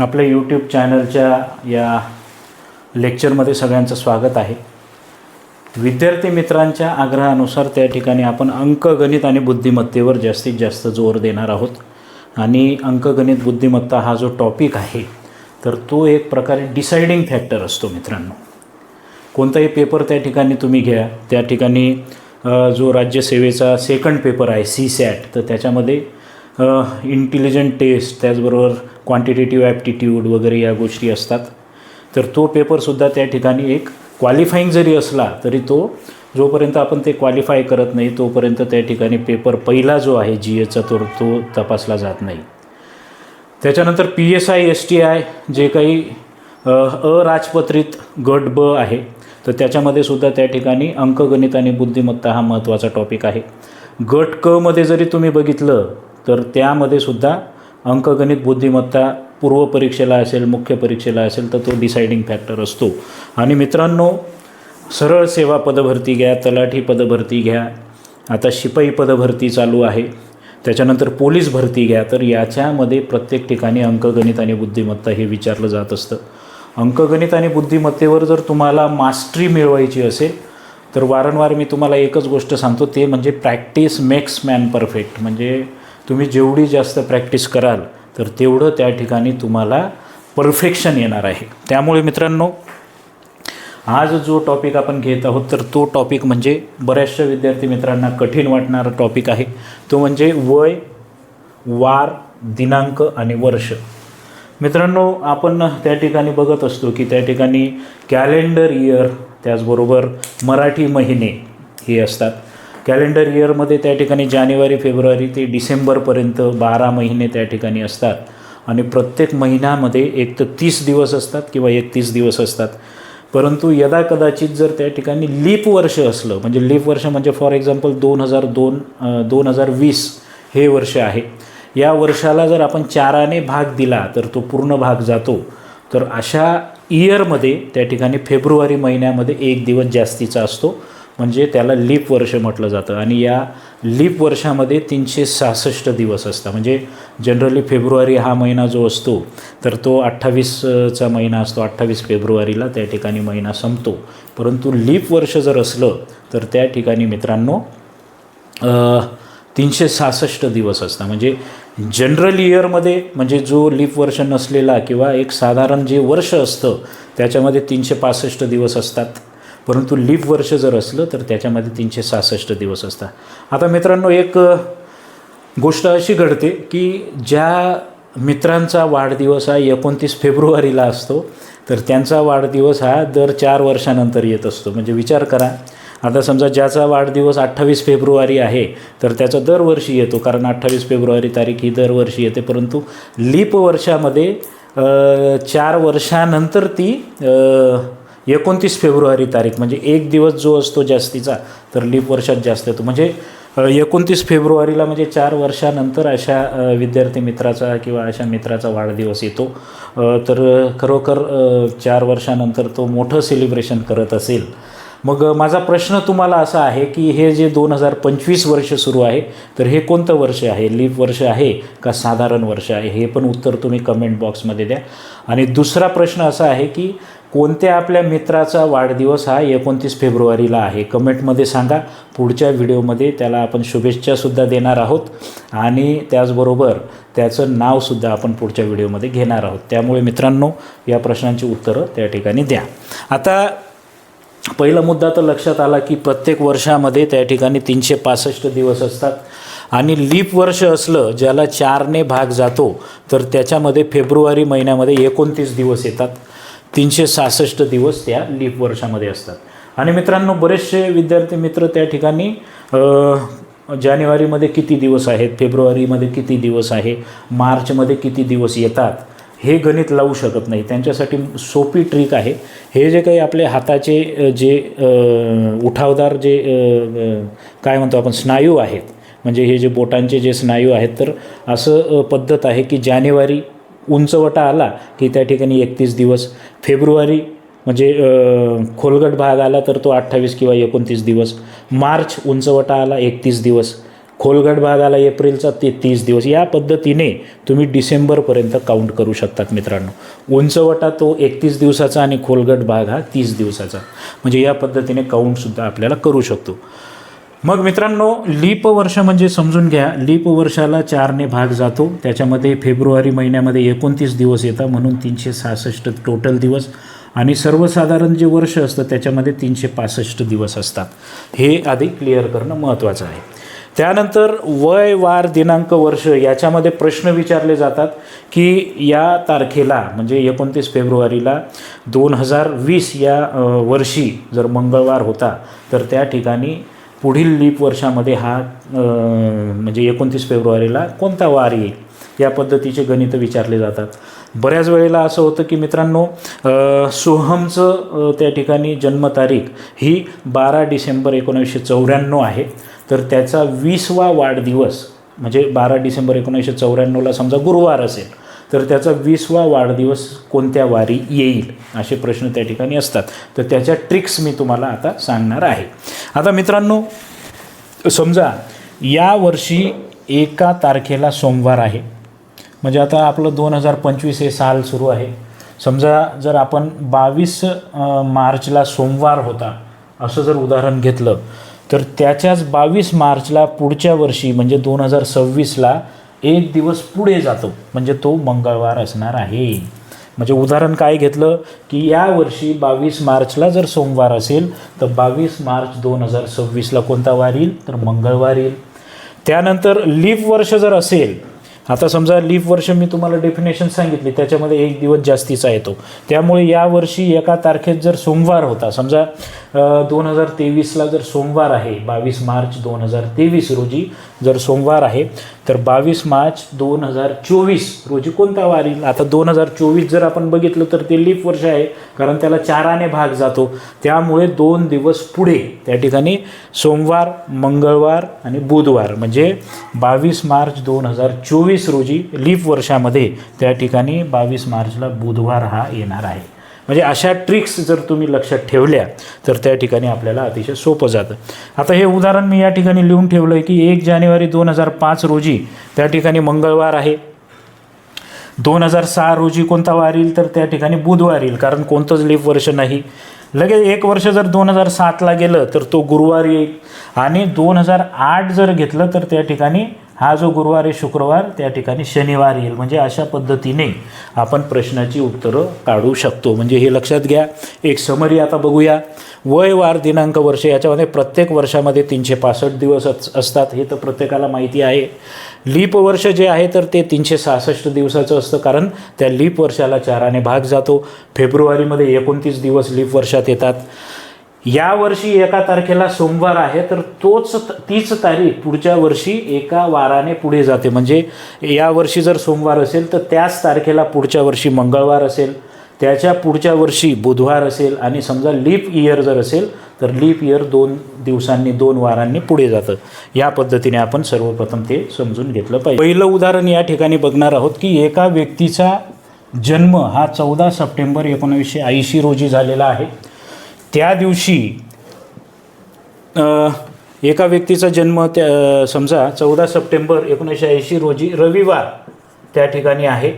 आपल्या यूट्यूब चॅनलच्या या लेक्चरमध्ये सगळ्यांचं स्वागत आहे. विद्यार्थी मित्रांच्या आग्रहानुसार त्या ठिकाणी आपण अंकगणित आणि बुद्धिमत्तेवर जास्तीत जास्त जोर देणार आहोत. आणि अंकगणित बुद्धिमत्ता हा जो टॉपिक आहे तर तो एक प्रकारे डिसाइडिंग फॅक्टर असतो मित्रांनो. कोणताही पेपर त्या ठिकाणी तुम्ही घ्या. त्या ठिकाणी जो राज्यसेवेचा सेकंड पेपर आहे सी सॅट तर त्याच्यामध्ये इंटेलिजंट टेस्ट त्याचबरोबर क्वांटिटेटिव्ह ॲप्टिट्यूड वगैरे या गोष्टी असतात. तर तो पेपरसुद्धा त्या ठिकाणी एक क्वालिफाईंग जरी असला तरी तो जोपर्यंत आपण ते क्वालिफाय करत नाही तोपर्यंत त्या ठिकाणी पेपर पहिला जो आहे जी एचा तो तो तपासला जात नाही. त्याच्यानंतर P S I S T I जे काही अ, अराजपत्रित गट ब आहे तर त्याच्यामध्ये सुद्धा त्या ठिकाणी अंकगणित आणि बुद्धिमत्ता हा महत्त्वाचा टॉपिक आहे. गट क मध्ये जरी तुम्ही बघितलं तर त्यामध्ये सुद्धा अंकगणित बुद्धिमत्ता पूर्व परीक्षेला असेल मुख्य परीक्षेला असेल तर तो डिसायडिंग फॅक्टर असतो. आणि मित्रांनो सरळ सेवा पदभरती घ्या तलाठी पदभरती घ्या. आता शिपाई पदभरती चालू आहे. त्याच्यानंतर पोलीस भरती घ्या. तर याच्यामध्ये प्रत्येक ठिकाणी अंकगणित आणि बुद्धिमत्ता हे विचारलं जात असतं. अंकगणित आणि बुद्धिमत्तेवर जर तुम्हाला मास्टरी मिळवायची असेल तर वारंवार मी तुम्हाला एकच गोष्ट सांगतो. ते म्हणजे प्रॅक्टिस मेक्स मॅन परफेक्ट म्हणजे तुम्ही जेवढी जास्त प्रॅक्टिस कराल तर तेवढं त्या ठिकाणी तुम्हाला परफेक्शन येणार आहे. त्यामुळे मित्रांनो आज जो टॉपिक आपण घेत आहोत तर तो टॉपिक म्हणजे बऱ्याचशा विद्यार्थी मित्रांना कठीण वाटणारा टॉपिक आहे. तो म्हणजे वय वार दिनांक आणि वर्ष. मित्रांनो आपण त्या ठिकाणी बघत असतो की त्या ठिकाणी कॅलेंडर इयर त्याचबरोबर मराठी महिने हे असतात. कॅलेंडर इयरमध्ये त्या ठिकाणी जानेवारी फेब्रुवारी ते डिसेंबरपर्यंत बारा महिने त्या ठिकाणी असतात. आणि प्रत्येक महिन्यामध्ये एक तर तीस दिवस असतात किंवा एकतीस दिवस असतात. परंतु यदा कदाचित जर त्या ठिकाणी लीप वर्ष असलं म्हणजे लीप वर्ष म्हणजे फॉर एक्झाम्पल दोन हजार दोन दोन हजार वीस हे वर्ष आहे. या वर्षाला जर आपण चाराने भाग दिला तर तो पूर्ण भाग जातो. तर अशा इयरमध्ये त्या ठिकाणी फेब्रुवारी महिन्यामध्ये एक दिवस जास्तीचा असतो. म्हणजे त्याला लीप वर्ष म्हटलं जातं. आणि या लीप वर्षामध्ये तीनशे सहासष्ट दिवस असतात. म्हणजे जनरली फेब्रुवारी हा महिना जो असतो तर तो अठ्ठावीसचा महिना असतो. अठ्ठावीस फेब्रुवारीला त्या ठिकाणी महिना संपतो. परंतु लीप वर्ष जर असलं तर त्या ठिकाणी मित्रांनो तीनशे सहासष्ट दिवस असतात. म्हणजे जनरल इयरमध्ये म्हणजे जो लीप वर्ष नसलेला किंवा एक साधारण जे वर्ष असतं त्याच्यामध्ये तीनशे पासष्ट दिवस असतात. परंतु लीप वर्ष जर असलं तर त्याच्यामध्ये तीनशे सहासष्ट दिवस असतात. आता मित्रांनो एक गोष्ट अशी घडते की ज्या मित्रांचा वाढदिवस हा एकोणतीस फेब्रुवारीला असतो तर त्यांचा वाढदिवस हा दर चार वर्षानंतर येत असतो. म्हणजे विचार करा आता समजा ज्याचा वाढदिवस अठ्ठावीस फेब्रुवारी आहे तर त्याचा दरवर्षी येतो कारण अठ्ठावीस फेब्रुवारी तारीख ही दरवर्षी येते. परंतु लीप वर्षामध्ये चार वर्षानंतर ती एकोणतीस फेब्रुवारी तारीख म्हणजे एक दिवस जो असतो जास्तीचा तर लीप वर्षात जास्त येतो. म्हणजे एकोणतीस फेब्रुवारीला म्हणजे चार वर्षानंतर अशा विद्यार्थी मित्राचा किंवा अशा मित्राचा वाढदिवस येतो. तर खरोखर चार वर्षानंतर तो मोठं सेलिब्रेशन करत असेल. मग माझा प्रश्न तुम्हाला असा आहे की हे जे दोन हजार पंचवीस वर्ष सुरू आहे तर हे कोणतं वर्ष आहे? लीप वर्ष आहे का साधारण वर्ष आहे? हे पण उत्तर तुम्ही कमेंट बॉक्समध्ये द्या. आणि दुसरा प्रश्न असा आहे की कोणत्या आपल्या मित्राचा वाढदिवस हा एकोणतीस फेब्रुवारीला आहे? कमेंटमध्ये सांगा. पुढच्या व्हिडिओमध्ये त्याला आपण शुभेच्छासुद्धा देणार आहोत. आणि त्याचबरोबर त्याचं नावसुद्धा आपण पुढच्या व्हिडिओमध्ये घेणार आहोत. त्यामुळे मित्रांनो या प्रश्नांची उत्तरं त्या ठिकाणी द्या. आता पहिला मुद्दा तर लक्षात आला की प्रत्येक वर्षामध्ये त्या ठिकाणी तीनशे पासष्ट दिवस असतात. आणि लीप वर्ष असलं ज्याला चारने भाग जातो तर त्याच्यामध्ये फेब्रुवारी महिन्यामध्ये एकोणतीस दिवस येतात. तीनशे सहासष्ट दिवस त्या लीप वर्षामध्ये असतात. आणि मित्रांनो बरेचसे विद्यार्थी मित्र त्या ठिकाणी जानेवारीमध्ये किती दिवस आहेत फेब्रुवारीमध्ये किती दिवस आहे मार्चमध्ये किती दिवस येतात हे गणित लावू शकत नाही. त्यांच्यासाठी सोपी ट्रिक आहे. हे जे काही आपले हाताचे जे उठावदार जे काय म्हणतो आपण स्नायू आहेत म्हणजे हे जे बोटांचे जे स्नायू आहेत तर असं पद्धत आहे की जानेवारी उंचवटा आला की त्या ठिकाणी एकतीस दिवस फेब्रुवारी म्हणजे खोलगट भाग आला तर तो अठ्ठावीस किंवा एकोणतीस दिवस. मार्च उंचवटा आला एकतीस दिवस. खोलगट भाग आला एप्रिलचा ते तीस दिवस. या पद्धतीने तुम्ही डिसेंबरपर्यंत काउंट करू शकतात मित्रांनो. उंचवटा तो एकतीस दिवसाचा आणि खोलगट भाग हा तीस दिवसाचा. म्हणजे या पद्धतीने काउंटसुद्धा आपल्याला करू शकतो. मग मित्रांनो लीप वर्ष म्हणजे समजून घ्या. लीप वर्षाला चारने भाग जातो. त्याच्यामध्ये फेब्रुवारी महिन्यामध्ये एकोणतीस दिवस येतात म्हणून तीनशे सहासष्ट टोटल दिवस. आणि सर्वसाधारण जे वर्ष असतं त्याच्यामध्ये तीनशे पासष्ट दिवस असतात. हे आधी क्लिअर करणं महत्त्वाचं आहे. त्यानंतर वय वार दिनांक वर्ष याच्यामध्ये प्रश्न विचारले जातात की या तारखेला म्हणजे एकोणतीस फेब्रुवारीला दोन हजार वीस या वर्षी जर मंगळवार होता तर त्या ठिकाणी पुढील लीप वर्षामध्ये हा म्हणजे एकोणतीस फेब्रुवारीला कोणता वार येईल? या पद्धतीचे गणित विचारले जातात. बऱ्याच वेळेला असं होतं की मित्रांनो सोहमचं त्या ठिकाणी जन्मतारीख ही बारा डिसेंबर एकोणीसशे चौऱ्याण्णव आहे. तर त्याचा वीसवा वाढदिवस म्हणजे बारा डिसेंबर एकोणीसशे चौऱ्याण्णवला समजा गुरुवार असेल तर त्याचा वीसवा वाढदिवस कोणत्या वारी येईल असे प्रश्न त्या ठिकाणी असतात. तर त्याच्या ट्रिक्स मी तुम्हाला आता सांगणार आहे. आता मित्रांनो समजा या वर्षी एका तारखेला सोमवार आहे. म्हणजे आता आपलं दोन हजार पंचवीस हे साल सुरू आहे. समजा जर आपण बावीस मार्चला सोमवार होता असं जर उदाहरण घेतलं तर त्याच्याच बावीस मार्चला पुढच्या वर्षी म्हणजे दोन हजार सव्वीसला एक दिवस पुढे जातो. म्हणजे तो मंगळवार असणार आहे. म्हणजे उदाहरण काय घेतलं की या वर्षी बावीस मार्चला जर सोमवार असेल तर बावीस मार्च दोन हजार सव्वीसला कोणता वार येईल? तर मंगळवार येईल. त्यानंतर लीप वर्ष जर असेल आता समजा लीप वर्ष मी तुम्हाला डेफिनेशन सांगितली त्याच्यामध्ये एक दिवस जास्तीचा येतो. त्यामुळे यावर्षी एका तारखेत जर सोमवार होता समजा दोन हजार तेवीसला जर सोमवार आहे बावीस मार्च दोन हजार तेवीस रोजी जर सोमवार आहे तर बावीस मार्च दोन हजार चोवीस रोजी कोणता वार? येईल आता दोन हजार चोवीस जर आपण बघितलं तर ते लीप वर्ष आहे कारण त्याला चाराने भाग जातो. त्यामुळे दोन दिवस पुढे त्या ठिकाणी सोमवार मंगळवार आणि बुधवार म्हणजे बावीस मार्च दोन हजार चोवीस रोजी लीप वर्षामध्ये त्या ठिकाणी बावीस मार्चला बुधवार हा येणार आहे. म्हणजे अशा ट्रिक्स जर तुम्ही लक्षात ठेवल्या तर त्या ठिकाणी आपल्याला अतिशय सोपं जातं. आता हे उदाहरण मी या ठिकाणी लिहून ठेवलं आहे की एक जानेवारी दोन हजार पाच रोजी त्या ठिकाणी मंगळवार आहे. दोन हजार सहा रोजी कोणता वार येईल? तर त्या ठिकाणी बुधवार येईल कारण कोणतंच लीप वर्ष नाही. लगेच एक वर्ष जर दोन हजार सातला गेलं तर तो गुरुवार येईल. आणि दोन हजार आठ जर घेतलं तर त्या ठिकाणी हा जो गुरुवार आहे शुक्रवार त्या ठिकाणी शनिवार येईल. म्हणजे अशा पद्धतीने आपण प्रश्नाची उत्तरं काढू शकतो. म्हणजे हे लक्षात घ्या. एक समरी आता बघूया. वय वार दिनांक वर्ष याच्यामध्ये प्रत्येक वर्षामध्ये तीनशे पासष्ट दिवस असतात. हे तर प्रत्येकाला माहिती आहे. लीप वर्ष जे आहे तर ते तीनशे सहासष्ट दिवसाचं असतं. कारण त्या लीप वर्षाला चाराने भाग जातो. फेब्रुवारीमध्ये एकोणतीस दिवस लीप वर्षात येतात. या वर्षी एका तारखेला सोमवार आहे तर तोच तीच तारीख पुढच्या वर्षी एका वाराने पुढे जाते. म्हणजे या वर्षी जर सोमवार असेल तर त्याच तारखेला पुढच्या वर्षी मंगळवार असेल त्याच्या पुढच्या वर्षी बुधवार असेल आणि समजा लीप इयर जर असेल तर लीप इयर दोन दिवसांनी दोन वारांनी पुढे जातं. या पद्धतीने आपण सर्वप्रथम ते समजून घेतलं पाहिजे. पहिलं उदाहरण या ठिकाणी बघणार आहोत की एका व्यक्तीचा जन्म हा चौदा सप्टेंबर एकोणीसशे ऐंशी रोजी झालेला आहे. त्या दिवशी एका व्यक्तीचा जन्म त्या समजा चौदा सप्टेंबर एकोणीसशे ऐंशी रोजी रविवार त्या ठिकाणी आहे.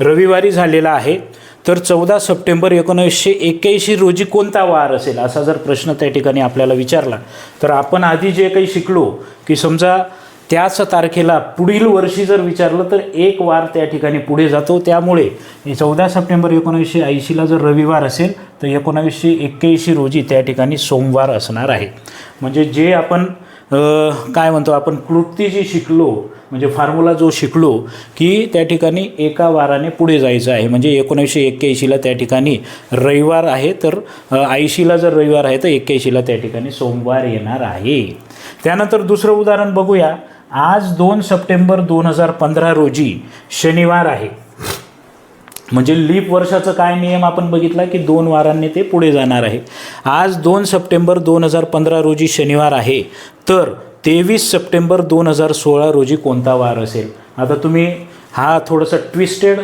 रविवारी झालेला आहे. तर चौदा सप्टेंबर एकोणीसशे एक्क्याऐंशी रोजी कोणता वार असेल असा जर प्रश्न त्या ठिकाणी आपल्याला विचारला तर आपण आधी जे काही शिकलो की समजा त्याच तारखेला पुढील वर्षी जर विचारलं तर एक वार त्या ठिकाणी पुढे जातो. त्यामुळे चौदा सप्टेंबर एकोणीसशे ऐंशीला जर रविवार असेल तर एकोणावीसशे एक्क्याऐंशी रोजी त्या ठिकाणी सोमवार असणार आहे. म्हणजे जे आपण काय म्हणतो आपण कृती जी शिकलो म्हणजे फॉर्म्युला जो शिकलो की त्या ठिकाणी एका वाराने पुढे जायचं आहे. म्हणजे एकोणीसशे एक्क्याऐंशीला त्या ठिकाणी रविवार आहे तर ऐंशीला जर रविवार आहे तर एक्क्याऐंशीला त्या ठिकाणी सोमवार येणार आहे. त्यानंतर दुसरं उदाहरण बघूया. आज दोन सप्टेंबर दोन हजार पंधरा रोजी शनिवार आहे. म्हणजे लीप वर्षाचं काय नियम आपण बघितला की दोन वारांनी ते पुढे जाणार आहे. आज दोन सप्टेंबर दोन हजार पंधरा रोजी शनिवार आहे. तर तेवीस सप्टेंबर दोन हजार सोळा रोजी कोणता वार असेल? आता तुम्ही हा थोडासा ट्विस्टेड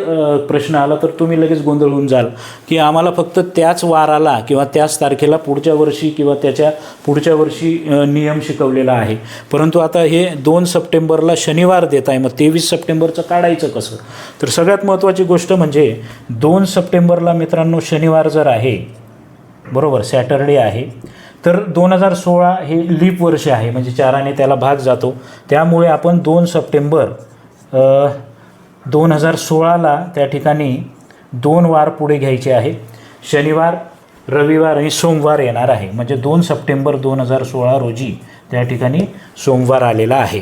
प्रश्न आला तर तुम्ही लगेच गोंधळ होऊन जाल. की आम्हाला फक्त त्याच वाराला किंवा त्याच तारखेला पुढच्या वर्षी किंवा त्याच्या पुढच्या वर्षी नियम शिकवलेला आहे. परंतु आता हे दोन सप्टेंबरला शनिवार देत आहे मग तेवीस सप्टेंबरचं काढायचं कसं? तर सगळ्यात महत्त्वाची गोष्ट म्हणजे दोन सप्टेंबरला मित्रांनो शनिवार जर आहे बरोबर सॅटरडे आहे तर दोन हजार सोळा हे लीप वर्ष आहे म्हणजे चाराने त्याला भाग जातो. त्यामुळे आपण दोन सप्टेंबर दोन हजार सोळाला त्या ठिकाणी दोन वार पुढे घ्यायचे आहे शनिवार रविवार आणि सोमवार येणार आहे. म्हणजे दोन सप्टेंबर दोन हजार सोळा रोजी त्या ठिकाणी सोमवार आलेला आहे.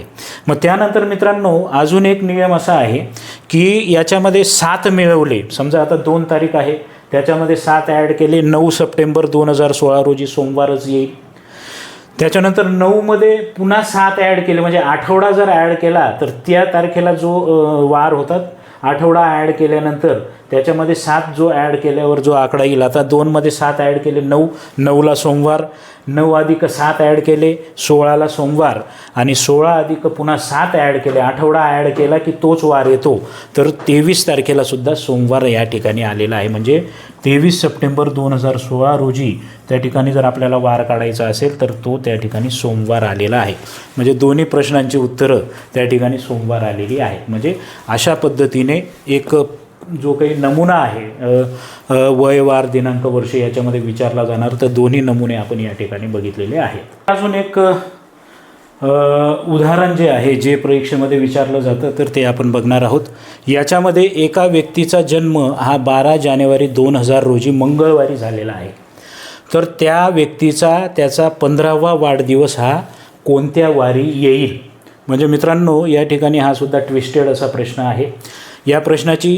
मग त्यानंतर मित्रांनो अजून एक नियम असा आहे की याच्यामध्ये सात मिळवले. समजा आता दोन तारीख आहे. त्याच्यामध्ये सात ॲड केले नऊ सप्टेंबर दोन हजार सोळा रोजी सोमवारच येईल. त्याच्यानंतर नऊमध्ये पुन्हा सात ॲड केले. म्हणजे आठवडा जर ॲड केला तर त्या तारखेला जो वार होतात आठवडा ॲड केल्यानंतर त्याच्यामध्ये सात जो ॲड केल्यावर जो आकडा येईल आता दोनमध्ये सात ॲड केले नऊ नऊला सोमवार नऊ अधिक सात ॲड केले सोळाला सोमवार आणि सोळा अधिक पुन्हा सात ॲड केले आठवडा ॲड केला की तोच वार येतो. तर तेवीस तारखेला सुद्धा सोमवार या ठिकाणी आलेला आहे. म्हणजे तेवीस सप्टेंबर दोन हजार सोळा रोजी त्या ठिकाणी जर आपल्याला वार काढायचा असेल तर तो त्या ठिकाणी सोमवार आलेला आहे. म्हणजे दोन्ही प्रश्नांची उत्तरं त्या ठिकाणी सोमवार आलेली आहेत. म्हणजे अशा पद्धतीने एक जो काही नमुना आहे वयवार वय वार दिनांक वर्ष याच्यामध्ये विचारला जाणार तर दोन्ही नमुने आपण या ठिकाणी बघितलेले आहेत. अजून एक उदाहरण जे आहे जे परीक्षेमध्ये विचारलं जातं तर ते आपण बघणार आहोत. याच्यामध्ये एका व्यक्तीचा जन्म हा बारा जानेवारी दोन हजार रोजी मंगळवारी झालेला आहे. तर त्या व्यक्तीचा त्याचा पंधरावा वाढदिवस हा कोणत्या वारी येईल? म्हणजे मित्रांनो या ठिकाणी हा सुद्धा ट्विस्टेड असा प्रश्न आहे. या प्रश्नाची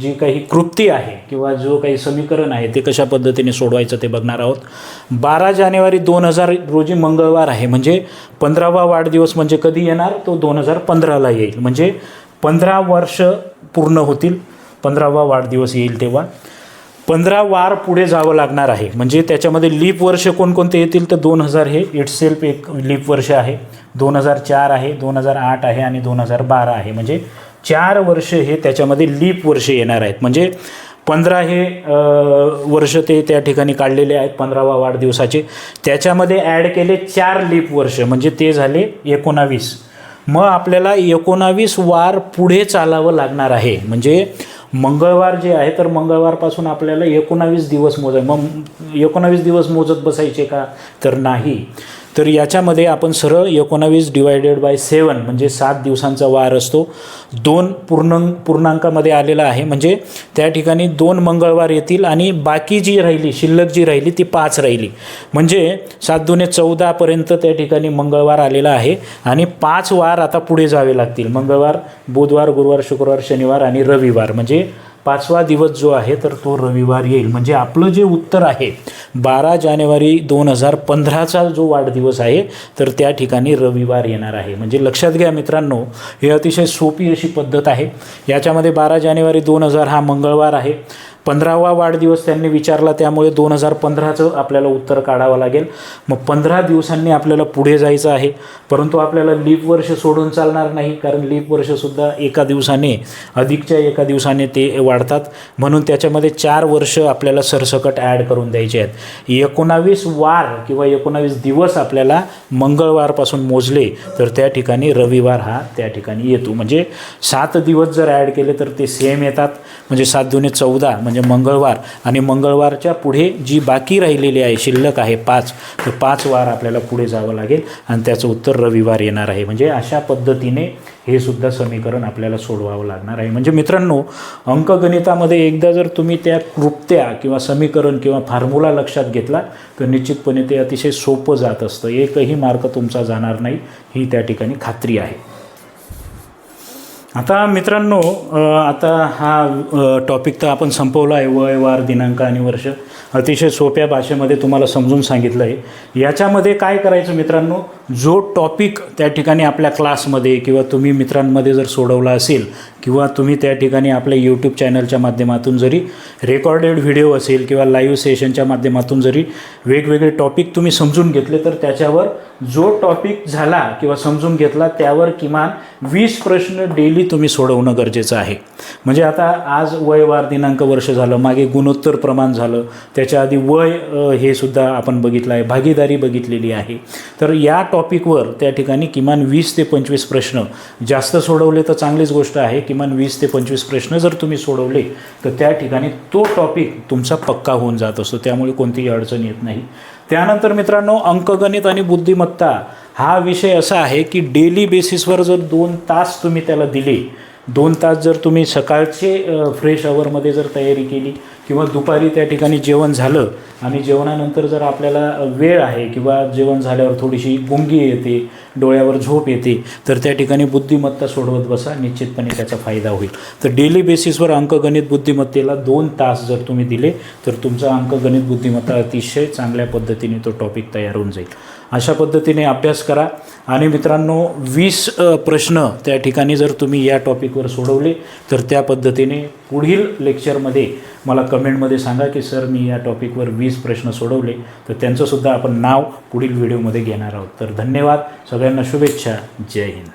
जी काही कृप्ती आहे किंवा जो काही समीकरण आहे ते कशा पद्धतीने सोडवायचं ते बघणार आहोत. बारा जानेवारी दोन हजार रोजी मंगळवार आहे. म्हणजे पंधरावा वाढदिवस म्हणजे कधी येणार? तो दोन हजार पंधराला येईल. म्हणजे पंधरा वर्ष पूर्ण होतील. पंधरावा वाढदिवस येईल तेव्हा. पंधरा वार पुढे जावं लागणार आहे. म्हणजे त्याच्यामध्ये लीप वर्ष कोणकोणते येतील? तर दोन हजार हे इटसेल्फ एक लीप वर्ष आहे. दोन हजार चार आहे दोन हजार आठ आहे आणि दोन हजार बारा आहे. म्हणजे चार वर्ष हे त्याच्यामध्ये लीप वर्ष येणार आहेत. म्हणजे पंधरा हे वर्ष ते त्या ठिकाणी काढलेले आहेत पंधरावा वाढदिवसाचे. त्याच्यामध्ये ॲड केले चार लीप वर्ष म्हणजे ते झाले एकोणावीस. मग आपल्याला एकोणावीस वार पुढे चालावं लागणार आहे. म्हणजे मंगळवार जे आहे तर मंगळवारपासून आपल्याला एकोणावीस दिवस मोजाय मग एकोणावीस दिवस मोजत बसायचे का? तर नाही. तर याच्यामध्ये आपण सरळ एकोणावीस डिवायडेड बाय सेवन म्हणजे सात दिवसांचा वार असतो. दोन पूर्ण पूर्णांकामध्ये आलेला आहे. म्हणजे त्या ठिकाणी दोन मंगळवार येतील आणि बाकी जी राहिली शिल्लक जी राहिली ती पाच राहिली. म्हणजे सात दुने चौदापर्यंत त्या ठिकाणी मंगळवार आलेला आहे. आणि पाच वार आता पुढे जावे लागतील. मंगळवार बुधवार गुरुवार शुक्रवार शनिवार आणि रविवार. म्हणजे पाचवा दिवस जो आहे तर तो रविवार येईल. म्हणजे आपलं जे उत्तर आहे बारा जानेवारी दोन हजार पंधराचा जो वाढदिवस आहे तर त्या ठिकाणी रविवार येणार आहे. म्हणजे लक्षात घ्या मित्रांनो ही अतिशय सोपी अशी पद्धत आहे. याच्यामध्ये बारा जानेवारी दोन हजार हा मंगळवार आहे. पंधरावा वाढदिवस त्यांनी विचारला त्यामुळे दोन हजार पंधराचं आपल्याला उत्तर काढावं लागेल. मग पंधरा दिवसांनी आपल्याला पुढे जायचं आहे. परंतु आपल्याला लीप वर्ष सोडून चालणार नाही कारण लीप वर्षसुद्धा एका दिवसाने अधिकच्या एका दिवसाने ते वाढतात. म्हणून त्याच्यामध्ये चार वर्ष आपल्याला सरसकट ॲड करून द्यायचे आहेत. एकोणावीस वार किंवा एकोणावीस दिवस आपल्याला मंगळवारपासून मोजले तर त्या ठिकाणी रविवार हा त्या ठिकाणी येतो. म्हणजे सात दिवस जर ॲड केले तर ते सेम येतात. म्हणजे सात दुने चौदा म्हणजे मंगळवार. आणि मंगळवारच्या पुढे जी बाकी राहिलेली आहे शिल्लक आहे पाच तर पाच वार आपल्याला पुढे जावं लागेल आणि त्याचं उत्तर रविवार येणार आहे. म्हणजे अशा पद्धतीने हे सुद्धा समीकरण आपल्याला सोडवावं लागणार आहे. म्हणजे मित्रांनो अंकगणितामध्ये एकदा जर तुम्ही त्या कृपत्या किंवा समीकरण किंवा फॉर्म्युला लक्षात घेतला तर निश्चितपणे ते अतिशय सोपं जात असतं. एकही मार्क तुमचा जाणार नाही ही त्या ठिकाणी खात्री आहे. आता मित्रांनो आता हा टॉपिक तर आपण संपवला आहे वय वार दिनांक आणि वर्ष. अतिशय सोप्या भाषेमध्ये तुम्हाला समजून सांगितलं आहे. याच्यामध्ये काय करायचं मित्रांनो? जो टॉपिक त्या ठिकाणी आपल्या क्लासमध्ये किंवा तुम्ही मित्रांमध्ये जर सोडवला असेल किंवा तुम्ही त्या ठिकाणी आपल्या यूट्यूब चॅनलच्या माध्यमातून जरी रेकॉर्डेड व्हिडिओ असेल किंवा लाईव्ह सेशनच्या माध्यमातून जरी वेगवेगळे टॉपिक तुम्ही समजून घेतले तर त्याच्यावर जो टॉपिक झाला किंवा समजून घेतला त्यावर किमान वीस प्रश्न डेली तुम्ही सोडवणं गरजेचं आहे. म्हणजे आता आज वय वार दिनांक वर्ष झालं मागे गुणोत्तर प्रमाण झालं त्याच्या आधी वय हे सुद्धा आपण बघितलं आहे भागीदारी बघितलेली आहे. तर या टॉपिकवर त्या ठिकाणी किमान वीस ते पंचवीस प्रश्न जास्त सोडवले तर चांगलीच गोष्ट आहे किमान वीस ते पंचवीस प्रश्न जर तुम्ही सोडवले तर त्या ठिकाणी तो टॉपिक तुमचा पक्का होऊन जात असतो. त्यामुळे कोणतीही अडचण येत नाही. त्यानंतर मित्रांनो अंकगणित आणि बुद्धिमत्ता हा विषय असा आहे की डेली बेसिसवर जर दोन तास तुम्ही त्याला दिले दोन तास जर तुम्ही सकाळचे फ्रेश अवरमध्ये जर तयारी केली किंवा दुपारी त्या ठिकाणी जेवण झालं आणि जेवणानंतर जर आपल्याला वेळ आहे किंवा जेवण झाल्यावर थोडीशी गुंगी येते डोळ्यावर झोप येते तर त्या ठिकाणी बुद्धिमत्ता सोडवत बसा निश्चितपणे त्याचा फायदा होईल. तर डेली बेसिसवर अंकगणित बुद्धिमत्तेला दोन तास जर तुम्ही दिले तर तुमचा अंकगणित बुद्धिमत्ता अतिशय चांगल्या पद्धतीने तो टॉपिक तयार होऊन जाईल. अशा पद्धतीने अभ्यास करा. आणि मित्रांनो वीस प्रश्न त्या ठिकाणी जर तुम्ही या टॉपिकवर सोडवले तर त्या पद्धतीने पुढील लेक्चरमध्ये मला कमेंटमध्ये सांगा की सर मी या टॉपिकवर वीस प्रश्न सोडवले तर त्यांचंसुद्धा आपण नाव पुढील व्हिडिओमध्ये घेणार आहोत. तर धन्यवाद सगळ्यांना शुभेच्छा जय हिंद.